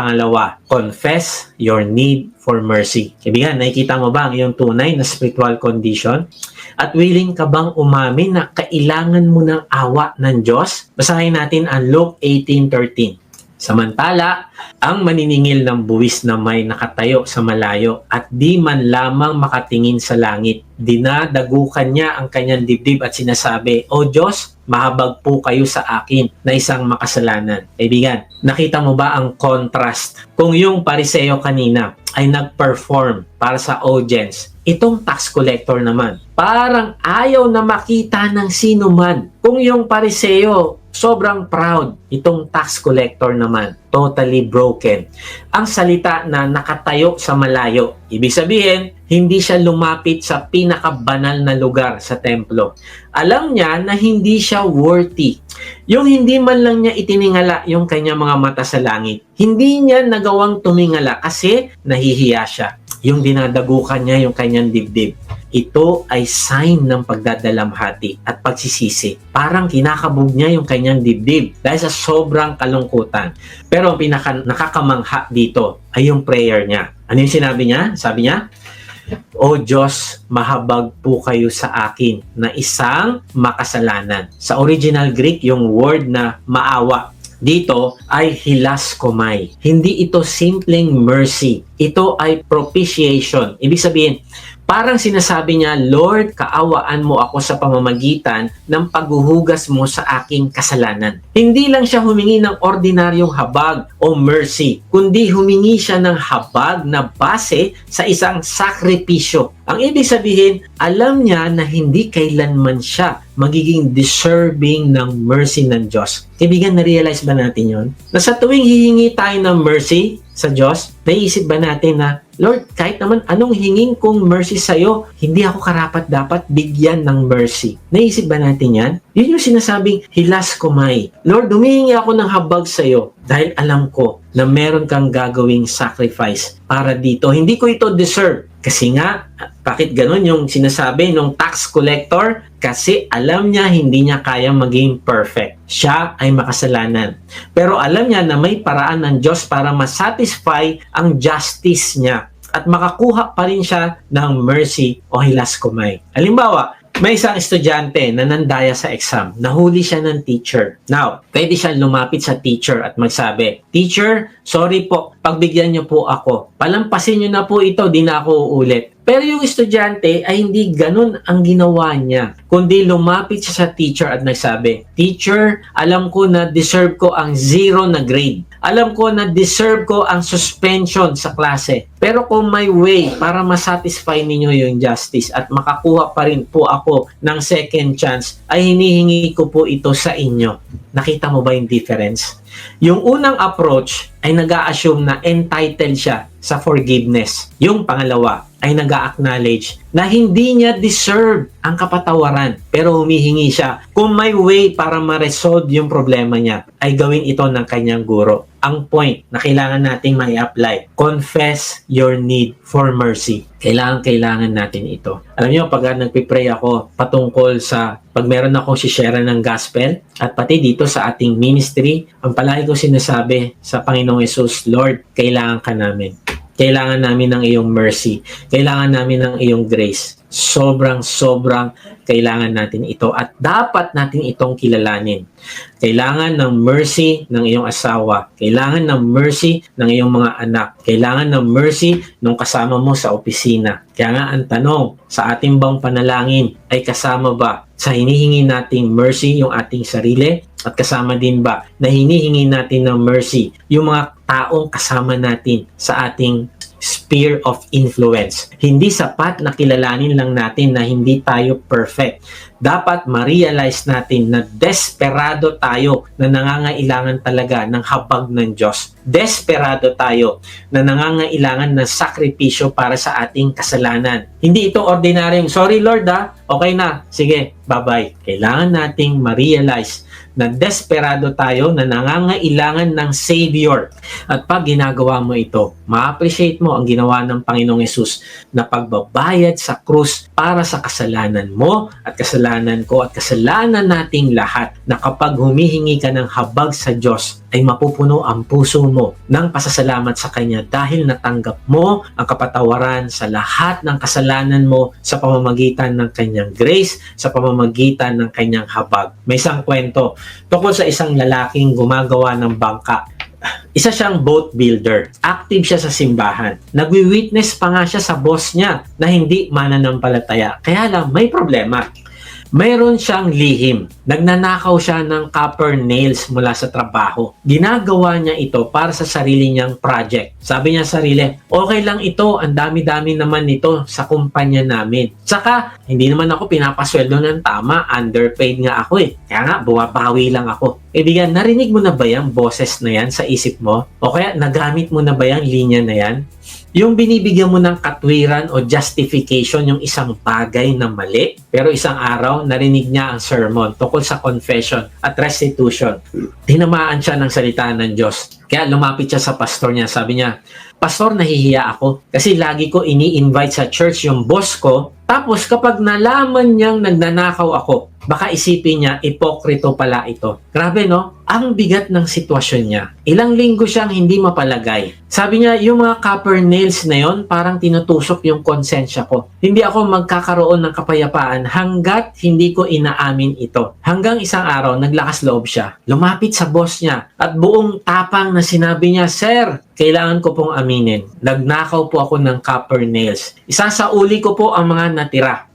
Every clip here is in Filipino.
Pangalawa, confess your need for mercy. Kaibigan, nakikita mo ba ang iyong tunay na spiritual condition? At willing ka bang umamin na kailangan mo ng awa ng Diyos? Basahin natin ang Luke 18.13. Samantala, ang maniningil ng buwis na may nakatayo sa malayo at di man lamang makatingin sa langit, dinadagukan niya ang kanyang dibdib at sinasabi, O Diyos, mahabag po kayo sa akin na isang makasalanan. Kaibigan, nakita mo ba ang contrast? Kung yung pariseo kanina ay nag-perform para sa audience, itong tax collector naman, parang ayaw na makita ng sino man. Kung yung pariseo sobrang proud. Itong tax collector naman, totally broken. Ang salita na nakatayo sa malayo, ibig sabihin, hindi siya lumapit sa pinakabanal na lugar sa templo. Alam niya na hindi siya worthy. Yung hindi man lang niya itiningala yung kanyang mga mata sa langit, hindi niya nagawang tumingala kasi nahihiya siya. Yung dinadagukan niya yung kanyang dibdib. Ito ay sign ng pagdadalamhati at pagsisisi. Parang kinakabog niya yung kanyang dibdib dahil sa sobrang kalungkutan. Pero ang pinaka nakakamangha dito ay yung prayer niya. Ano yung sinabi niya? Sabi niya, O Diyos, mahabag po kayo sa akin na isang makasalanan. Sa original Greek, yung word na maawa dito ay hilas komay. Hindi ito simpleng mercy. Ito ay propitiation. Ibig sabihin, Parang sinasabi niya, Lord, kaawaan mo ako sa pamamagitan ng paghuhugas mo sa aking kasalanan. Hindi lang siya humingi ng ordinaryong habag o mercy, kundi humingi siya ng habag na base sa isang sakripisyo. Ang ibig sabihin, alam niya na hindi kailanman siya magiging deserving ng mercy ng Diyos. Kaibigan, na-realize ba natin yon? Na sa tuwing hihingi tayo ng mercy sa Diyos, naisip ba natin na Lord, kahit naman anong hinging kong mercy sa'yo, hindi ako karapat dapat bigyan ng mercy. Naisip ba natin yan? Yun yung sinasabing hilas kumay. Lord, humihingi ako ng habag sa'yo dahil alam ko na meron kang gagawing sacrifice para dito. Hindi ko ito deserve. Kasi nga, bakit ganun yung sinasabi ng tax collector? Kasi alam niya hindi niya kaya maging perfect. Siya ay makasalanan. Pero alam niya na may paraan ng Diyos para masatisfy ang justice niya at makakuha pa rin siya ng mercy o hilas kumay. Halimbawa, may isang estudyante na nandaya sa exam. Nahuli siya ng teacher. Now, pwede siya lumapit sa teacher at magsabi, Teacher, sorry po, pagbigyan niyo po ako. Palampasin niyo na po ito, di na ako uulit. Pero yung estudyante ay hindi ganun ang ginawa niya. Kundi lumapit siya sa teacher at nagsabi, Teacher, alam ko na deserve ko ang zero na grade. Alam ko na deserve ko ang suspension sa klase. Pero kung may way para masatisfy ninyo yung justice at makakuha pa rin po ako ng second chance, ay hinihingi ko po ito sa inyo. Nakita mo ba yung difference? Yung unang approach ay nag assume na entitled siya sa forgiveness. Yung pangalawa ay nag acknowledge na hindi niya deserve ang kapatawaran pero humihingi siya kung may way para ma-resolve yung problema niya ay gawin ito ng kanyang guro. Ang point na kailangan nating may apply confess your need for mercy. Kailangan, kailangan natin ito. Alam niyo, pag nagpipray ako patungkol sa pag meron akong share ng gospel at pati dito sa ating ministry, ang palagi ko sinasabi sa Panginoong Yesus, Lord, kailangan ka namin. Kailangan namin ng iyong mercy. Kailangan namin ng iyong grace. Sobrang, sobrang kailangan natin ito at dapat natin itong kilalanin. Kailangan ng mercy ng iyong asawa. Kailangan ng mercy ng iyong mga anak. Kailangan ng mercy ng kasama mo sa opisina. Kaya nga ang tanong, sa ating bang panalangin ay kasama ba sa hinihingi nating mercy yung ating sarili? At kasama din ba na hinihingi natin ng mercy yung mga taong kasama natin sa ating sphere of influence. Hindi sapat na kilalanin lang natin na hindi tayo perfect. Dapat ma-realize natin na desperado tayo na nangangailangan talaga ng habag ng Diyos. Desperado tayo na nangangailangan ng sakripisyo para sa ating kasalanan. Hindi ito ordinaryong, sorry Lord ha, okay na, sige, bye-bye. Kailangan nating ma-realize na desperado tayo na nangangailangan ng Savior. At pag ginagawa mo ito, ma-appreciate mo ang ginawa ng Panginoong Yesus na pagbabayad sa krus para sa kasalanan mo at kasalanan kasalanan ko at kasalanan nating lahat na kapag humihingi ka ng habag sa Diyos ay mapupuno ang puso mo ng pasasalamat sa Kanya dahil natanggap mo ang kapatawaran sa lahat ng kasalanan mo sa pamamagitan ng Kanyang grace, sa pamamagitan ng Kanyang habag. May isang kwento tungkol sa isang lalaking gumagawa ng bangka isa siyang boat builder. Active siya sa simbahan. Nagwi-witness pa nga siya sa boss niya na hindi mananampalataya. Kaya lang, may problema. Mayroon siyang lihim. Nagnanakaw siya ng copper nails mula sa trabaho. Ginagawa niya ito para sa sarili niyang project. Sabi niya sa sarili, okay lang ito, ang dami-dami naman nito sa kumpanya namin. Saka, hindi naman ako pinapasweldo ng tama, underpaid nga ako eh. Kaya nga, buwabawi lang ako. Kaibigan, narinig mo na ba yung boses na yan sa isip mo? O kaya, nagamit mo na ba yung linya na yan? Yung binibigyan mo ng katwiran o justification yung isang bagay na mali, pero isang araw narinig niya ang sermon tungkol sa confession at restitution. Tinamaan siya ng salita ng Diyos. Kaya lumapit siya sa pastor niya. Sabi niya, Pastor, nahihiya ako kasi lagi ko ini-invite sa church yung boss ko. Tapos kapag nalaman niyang nagnanakaw ako, baka isipin niya, ipokrito pala ito. Grabe no? Ang bigat ng sitwasyon niya. Ilang linggo siyang hindi mapalagay. Sabi niya, yung mga copper nails na yon parang tinutusok yung konsensya ko. Hindi ako magkakaroon ng kapayapaan hanggat hindi ko inaamin ito. Hanggang isang araw, naglakas loob siya. Lumapit sa boss niya at buong tapang na sinabi niya, Sir, kailangan ko pong aminin. Nagnakaw po ako ng copper nails. Isasauli ko po ang mga natira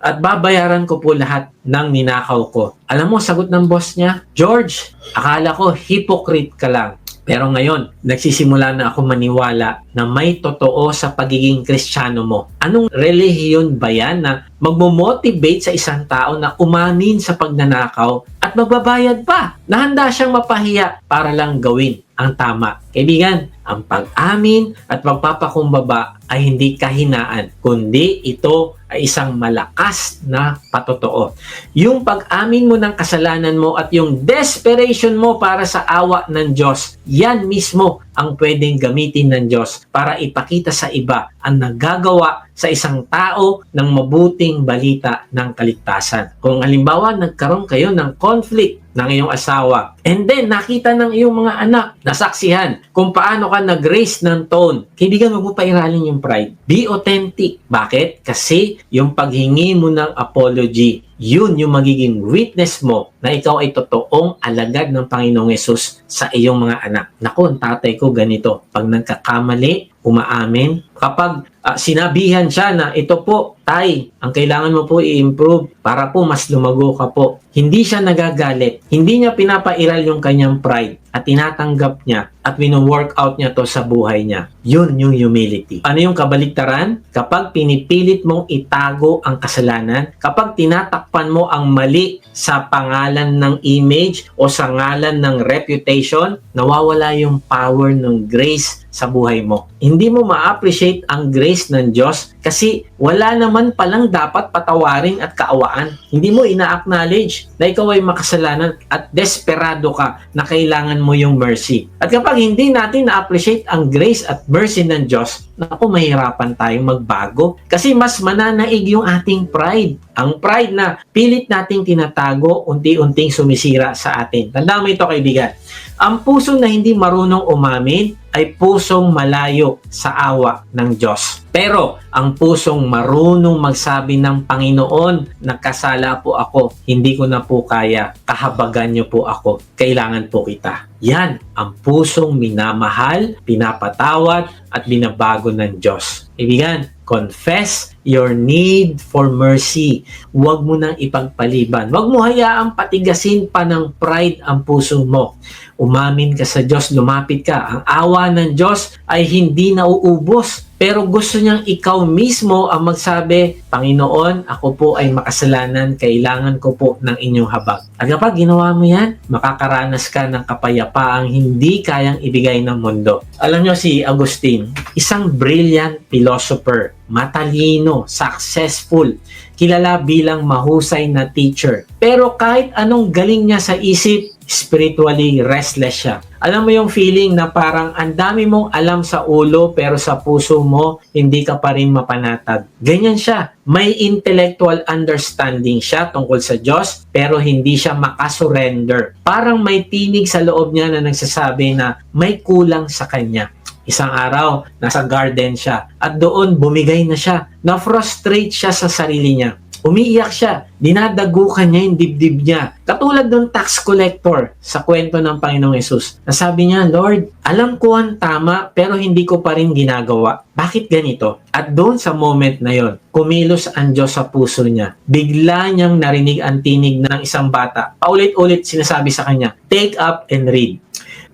at babayaran ko po lahat ng ninakaw ko. Alam mo, sagot ng boss niya, George, akala ko hypocrite ka lang. Pero ngayon, nagsisimula na ako maniwala na may totoo sa pagiging kristyano mo. Anong relihiyon ba yan na magmo-motivate sa isang tao na umamin sa pagnanakaw at magbabayad pa? Nahanda siyang mapahiya para lang gawin ang tama. Kaibigan, ang pag-amin at pagpapakumbaba ay hindi kahinaan, kundi ito ay isang malakas na patotoo. Yung pag-amin mo ng kasalanan mo at yung desperation mo para sa awa ng Diyos, yan mismo ang pwedeng gamitin ng Diyos para ipakita sa iba ang nagagawa sa isang tao ng mabuting balita ng kaligtasan. Kung halimbawa nagkaroon kayo ng conflict ng iyong asawa and then nakita ng iyong mga anak, nasaksihan kung paano ka nag-raise ng tone, kaibigan wag mo pairalin yung pride. Be authentic. Bakit? Kasi yung paghingi mo ng apology, yun yung magiging witness mo na ikaw ay totoong alagad ng Panginoong Yesus sa iyong mga anak. Naku, ang tatay ko ganito. Pag nagkakamali, umaamin. Kapag ah, sinabihan siya na ito po, tay, ang kailangan mo po i-improve para po mas lumago ka po. Hindi siya nagagalit. Hindi niya pinapairal yung kanyang pride at tinatanggap niya at wino-work out niya to sa buhay niya. Yun yung humility. Ano yung kabaliktaran? Kapag pinipilit mong itago ang kasalanan, kapag tinatakpan mo ang mali sa pangalan ng image o sa ngalan ng reputation, nawawala yung power ng grace sa buhay mo. Hindi mo ma-appreciate ang grace ng Diyos kasi wala naman palang dapat patawarin at kaawaan. Hindi mo ina-acknowledge na ikaw ay makasalanan at desperado ka na kailangan mo yung mercy. At kapag hindi natin na-appreciate ang grace at mercy ng Diyos, naku, mahirapan tayong magbago. Kasi mas mananaig yung ating pride. Ang pride na pilit nating tinatago, unti-unting sumisira sa atin. Tandaan mo ito, kaibigan. Ang puso na hindi marunong umamin ay pusong malayo sa awa ng Diyos. Pero ang pusong marunong magsabi ng Panginoon, nagkasala po ako, hindi ko na po kaya, kahabagan niyo po ako, kailangan po kita. Yan ang pusong minamahal, pinapatawad at binabago ng Diyos. Ibigan, confess your need for mercy. Huwag mo nang ipagpaliban. Huwag mo hayaang patigasin pa ng pride ang puso mo. Umamin ka sa Diyos, lumapit ka. Ang awa ng Diyos ay hindi nauubos. Pero gusto niyang ikaw mismo ang magsabi, Panginoon, ako po ay makasalanan, kailangan ko po ng inyong habag. At kapag ginawa mo yan, makakaranas ka ng kapayapaang hindi kayang ibigay ng mundo. Alam niyo si Agustin, isang brilliant philosopher, matalino, successful, kilala bilang mahusay na teacher. Pero kahit anong galing niya sa isip, spiritually restless siya. Alam mo yung feeling na parang ang dami mong alam sa ulo pero sa puso mo hindi ka pa rin mapanatag. Ganyan siya. May intellectual understanding siya tungkol sa Diyos pero hindi siya makasurrender. Parang may tinig sa loob niya na nagsasabi na may kulang sa kanya. Isang araw, nasa garden siya at doon bumigay na siya. Na-frustrate siya sa sarili niya. Umiiyak siya. Dinadagukan niya yung dibdib niya. Katulad ng tax collector sa kwento ng Panginoong Yesus. Nasabi niya, Lord, alam ko ang tama pero hindi ko pa rin ginagawa. Bakit ganito? At doon sa moment na yon, kumilos ang Diyos sa puso niya. Bigla niyang narinig ang tinig ng isang bata. Paulit-ulit sinasabi sa kanya, take up and read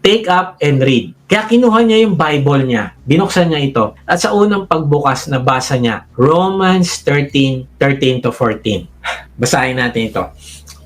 take up and read. Kaya kinuha niya yung Bible niya, binuksan niya ito, at sa unang pagbukas na basa niya, Romans 13, 13 to 14. Basahin natin ito.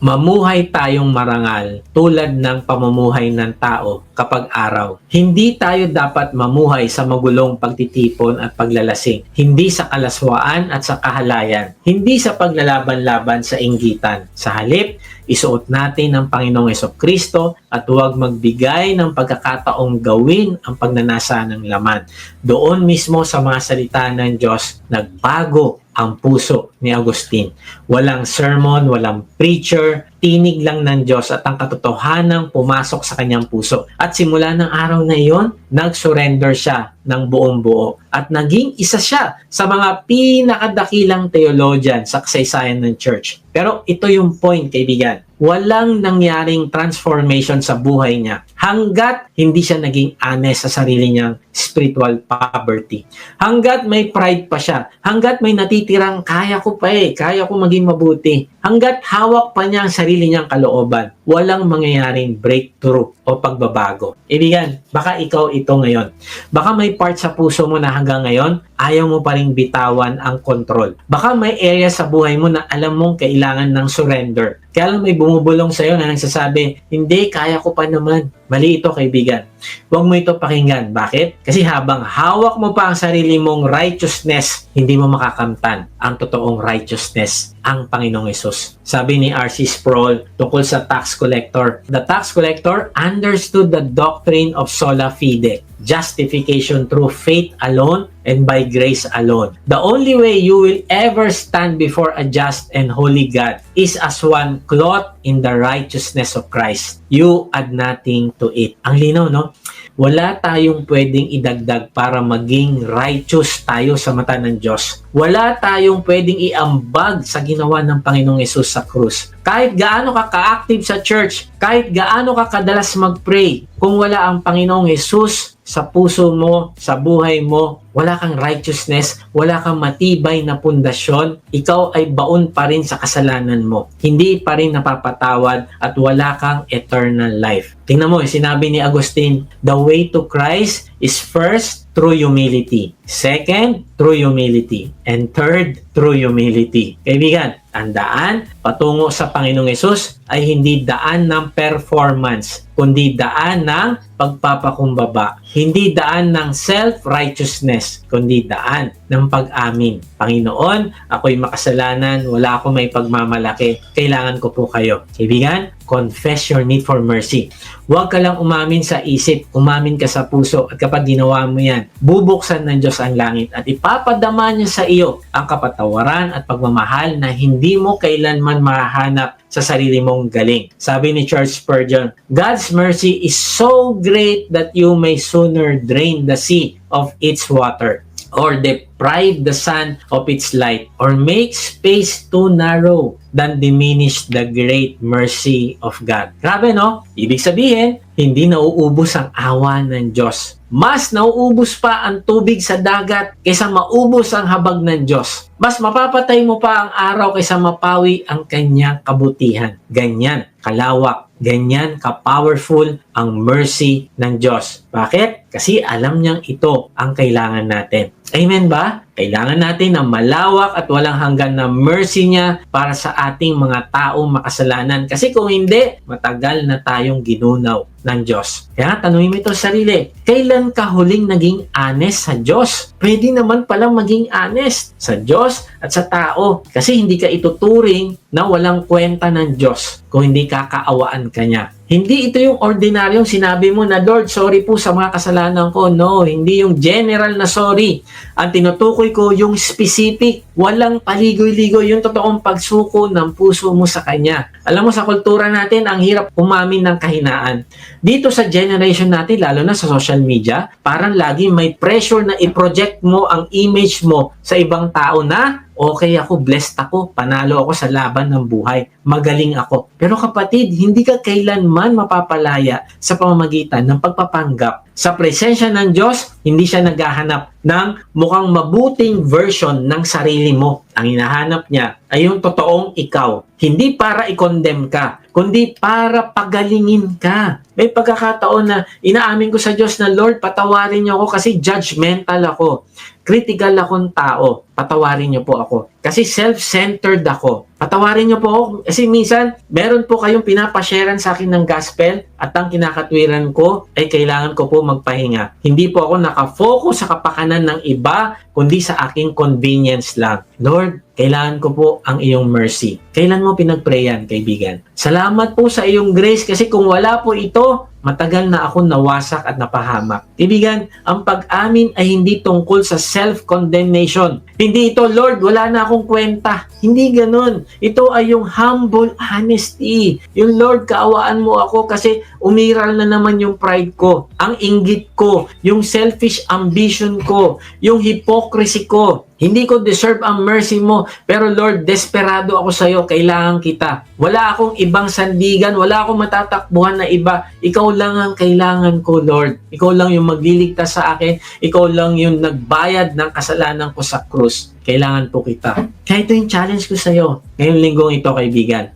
Mamuhay tayong marangal tulad ng pamumuhay ng tao kapag araw. Hindi tayo dapat mamuhay sa magulong pagtitipon at paglalasing. Hindi sa kalaswaan at sa kahalayan. Hindi sa paglalaban-laban sa inggitan. Sa halip, isuot natin ang Panginoong Yeso Kristo at huwag magbigay ng pagkakataong gawin ang pagnanasa ng laman. Doon mismo sa mga salita ng Diyos, nagbago ang puso ni Agustin. Walang sermon, walang preacher, tinig lang ng Diyos at ang katotohanan pumasok sa kanyang puso. At simula ng araw na iyon, nag-surrender siya ng buong buo. At naging isa siya sa mga pinakadakilang theologian sa kasaysayan ng church. Pero ito yung point, kaibigan. Walang nangyaring transformation sa buhay niya hanggat hindi siya naging honest sa sarili niyang spiritual poverty. Hanggat may pride pa siya. Hanggat may natitirang kaya ko pa eh, kaya ko maging mabuti. Hanggat hawak pa niya ang sarili niyang kalooban, walang mangyayaring breakthrough o pagbabago. Ibigan, baka ikaw ito ngayon. Baka may part sa puso mo na hanggang ngayon, ayaw mo pa rin bitawan ang control. Baka may area sa buhay mo na alam mong kailangan ng surrender. Kaya lang may bumubulong sa'yo na nagsasabi, hindi, kaya ko pa naman. Mali ito, kaibigan. Huwag mo ito pakinggan. Bakit? Kasi habang hawak mo pa ang sarili mong righteousness, hindi mo makakamtan ang totoong righteousness, ang Panginoong Yesus. Sabi ni R.C. Sproul tungkol sa tax collector, the tax collector understood the doctrine of sola fide, justification through faith alone and by grace alone. The only way you will ever stand before a just and holy God is as one clothed in the righteousness of Christ. You add nothing to it. Ang linaw, no? Wala tayong pwedeng idagdag para maging righteous tayo sa mata ng Diyos. Wala tayong pwedeng iambag sa ginawa ng Panginoong Yesus sa krus. Kahit gaano ka ka-active sa church, kahit gaano ka kadalas mag-pray, kung wala ang Panginoong Yesus sa puso mo, sa buhay mo, wala kang righteousness, wala kang matibay na pundasyon, ikaw ay baon pa rin sa kasalanan mo. Hindi pa rin napapatawad at wala kang eternal life. Tingnan mo, sinabi ni Agustin, the way to Christ is first through humility. Second, through humility. And third, through humility. Kaibigan, ang daan patungo sa Panginoong Yesus ay hindi daan ng performance, kundi daan ng pagpapakumbaba. Hindi daan ng self-righteousness, kundi daan ng pag-amin. Panginoon, ako'y makasalanan, wala akong may pagmamalaki, kailangan ko po kayo. Kaibigan, confess your need for mercy. Huwag ka lang umamin sa isip, umamin ka sa puso at kapag ginawa mo yan, bubuksan ng Diyos ang langit at ipapadama niya sa iyo ang kapatawaran at pagmamahal na hindi mo kailanman mahanap sa sarili mong galing. Sabi ni Charles Spurgeon, God's mercy is so great that you may sooner drain the sea of its water or deprive the sun of its light or make space too narrow than diminish the great mercy of God. Grabe no? Ibig sabihin, hindi nauubos ang awa ng Diyos. Mas nauubos pa ang tubig sa dagat kaysa maubos ang habag ng Diyos. Mas mapapatay mo pa ang araw kaysa mapawi ang kanyang kabutihan. Ganyan, kalawak, ganyan ka-powerful ang mercy ng Diyos. Bakit? Kasi alam niyang ito ang kailangan natin. Amen ba? tá? Kailangan natin ng malawak at walang hanggan na mercy niya para sa ating mga taong makasalanan. Kasi kung hindi, matagal na tayong ginunaw ng Diyos. Kaya tanungin mo ito sa sarili, kailan ka huling naging honest sa Diyos? Pwede naman palang maging honest sa Diyos at sa tao. Kasi hindi ka ituturing na walang kwenta ng Diyos kung hindi kakaawaan ka niya. Hindi ito yung ordinaryong sinabi mo na, Lord, sorry po sa mga kasalanan ko. No, hindi yung general na sorry. Ang tinutukoy ko yung specific, walang paligoy-ligoy, yung totoong pagsuko ng puso mo sa Kanya. Alam mo, sa kultura natin, ang hirap umamin ng kahinaan. Dito sa generation natin, lalo na sa social media, parang lagi may pressure na i-project mo ang image mo sa ibang tao na okay ako, blessed ako, panalo ako sa laban ng buhay, magaling ako. Pero kapatid, hindi ka kailanman mapapalaya sa pamamagitan ng pagpapanggap. Sa presensya ng Diyos, hindi siya naghahanap ng mukhang mabuting version ng sarili mo. Ang hinahanap niya ay yung totoong ikaw. Hindi para i-condemn ka, kundi para pagalingin ka. May pagkakataon na inaamin ko sa Diyos na, Lord, patawarin niyo ako kasi judgmental ako. Critical akong tao. Patawarin niyo po ako. Kasi self-centered ako. Patawarin niyo po ako. Kasi minsan, meron po kayong pinapasharean sa akin ng gospel at ang kinakatwiran ko ay kailangan ko po magpahinga. Hindi po ako nakafocus sa kapakanan ng iba, kundi sa aking convenience lang. Lord, kailangan ko po ang iyong mercy. Kailan mo pinagprayan, kaibigan? Salamat po sa iyong grace kasi kung wala po ito, matagal na ako nawasak at napahamak. Kaibigan, ang pag-amin ay hindi tungkol sa self-condemnation. Hindi ito, Lord, wala na akong kwenta. Hindi ganun. Ito ay yung humble honesty. Yung Lord, kaawaan mo ako kasi umiral na naman yung pride ko, ang inggit ko, yung selfish ambition ko, yung hypocrisy ko. Hindi ko deserve ang mercy mo, pero Lord, desperado ako sa iyo, kailangan kita. Wala akong ibang sandigan, wala akong matatakbuhan na iba. Ikaw lang ang kailangan ko, Lord. Ikaw lang yung magliligtas sa akin, ikaw lang yung nagbayad ng kasalanan ko sa krus. Kailangan po kita. Kaya ito yung challenge ko sa iyo. Ngayong linggong ito, kaibigan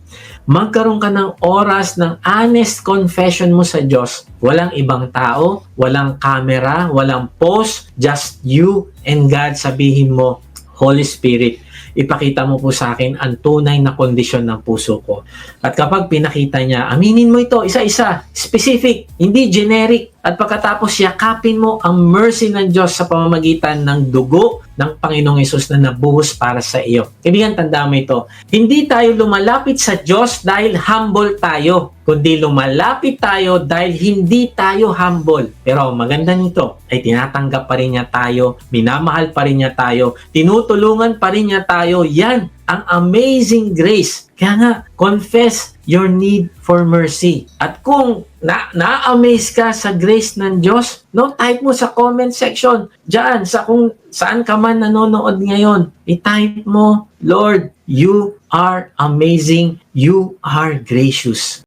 magkaroon ka ng oras ng honest confession mo sa Diyos. Walang ibang tao, walang camera, walang post, just you and God sabihin mo, Holy Spirit, ipakita mo po sa akin ang tunay na kondisyon ng puso ko. At kapag pinakita niya, aminin mo ito isa-isa, specific, hindi generic. At pagkatapos yakapin mo ang mercy ng Diyos sa pamamagitan ng dugo ng Panginoong Yesus na nabuhos para sa iyo. Kaibigan, tanda mo ito. Hindi tayo lumalapit sa Diyos dahil humble tayo, kundi lumalapit tayo dahil hindi tayo humble. Pero maganda nito ay tinatanggap pa rin niya tayo, minamahal pa rin niya tayo, tinutulungan pa rin niya tayo. Yan ang amazing grace. Kaya nga, confess your need for mercy. At kung na na-amaze ka sa grace ng Diyos, no, type mo sa comment section. Diyan, sa kung saan ka man nanonood ngayon, i-type mo, Lord, you are amazing, you are gracious.